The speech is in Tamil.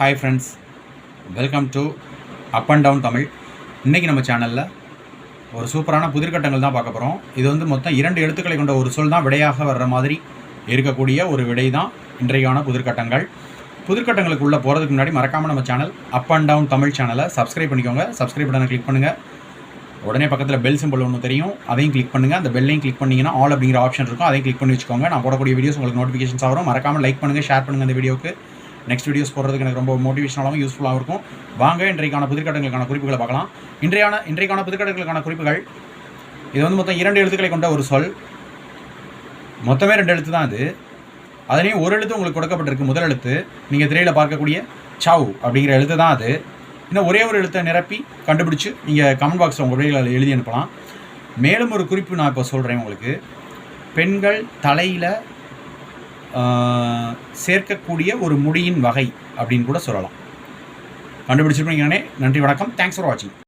Hi friends welcome to up and down Tamil இன்றைக்கி நம்ம சேனலில் ஒரு சூப்பரான புதிர்கட்டங்கள் தான் பார்க்க போகிறோம் இது வந்து மொத்தம் இரண்டு எழுத்துக்களை கொண்ட ஒரு சொல் தான். விடையாக வர்ற மாதிரி இருக்கக்கூடிய ஒரு விடை தான் இன்றைக்கான புதிர்கட்டங்கள். புதிர்கட்டங்களுக்குள்ளே போகிறதுக்கு முன்னாடி மறக்காமல் நம்ம channel up and down Tamil சேனலை சப்ஸ்கிரைப் பண்ணிக்கோங்க. சப்ஸ்கிரைப் பட்டனை கிளிக் பண்ணுங்கள் உடனே பக்கத்தில் பெல் சிம்பிள் ஒன்று தெரியும். அதையும் கிளிக் பண்ணுங்கள் அந்த பெல்லையும் கிளிக் பண்ணிங்கன்னா ஆல் அப்படிங்கிற ஆப்ஷன் இருக்கும். அதையும் கிளிக் பண்ணி வச்சுக்கோங்க. நான் போடக்கூடிய வீடியோஸ் உங்களுக்கு நோட்டிஃபிகேஷன்ஸ் ஆகும் மறக்காமல் லைக் பண்ணுங்கள் ஷேர் பண்ணுங்கள் அந்த வீடியோக்கு நெக்ஸ்ட் வீடியோஸ் போடுறதுக்கு எனக்கு ரொம்ப மோட்டிவேஷனாகவும் யூஸ்ஃபுல்லாக இருக்கும். வாங்க இன்றைக்கான புதிர்கட்டங்களுக்கான குறிப்புகளை பார்க்கலாம். இன்றையான இன்றைக்கான புதிர்கட்டங்களுக்கான குறிப்புகள். இது வந்து மொத்தம் இரண்டு எழுத்துக்களை கொண்ட ஒரு சொல். மொத்தமே ரெண்டு எழுத்து தான் அது. அதுலேயும் ஒரு எழுத்து உங்களுக்கு கொடுக்கப்பட்டிருக்கு. முதல் எழுத்து நீங்கள் திரையில் பார்க்கக்கூடிய சவ் அப்படிங்கிற எழுத்து தான் அது. இன்னும் ஒரே ஒரு எழுத்தை நிரப்பி கண்டுபிடிச்சு நீங்கள் கமெண்ட் பாக்ஸில் உங்கள் விடைகளை எழுதி அனுப்பலாம். மேலும் ஒரு குறிப்பு நான் இப்போ சொல்கிறேன் உங்களுக்கு. பெண்கள் தலையில் சேர்க்கக்கூடிய ஒரு முடியின் வகை அப்படின்னு கூட சொல்லலாம். கண்டுபிடிச்சிருப்பீங்கன்னே நன்றி வணக்கம். தேங்க்ஸ் ஃபார் வாட்சிங்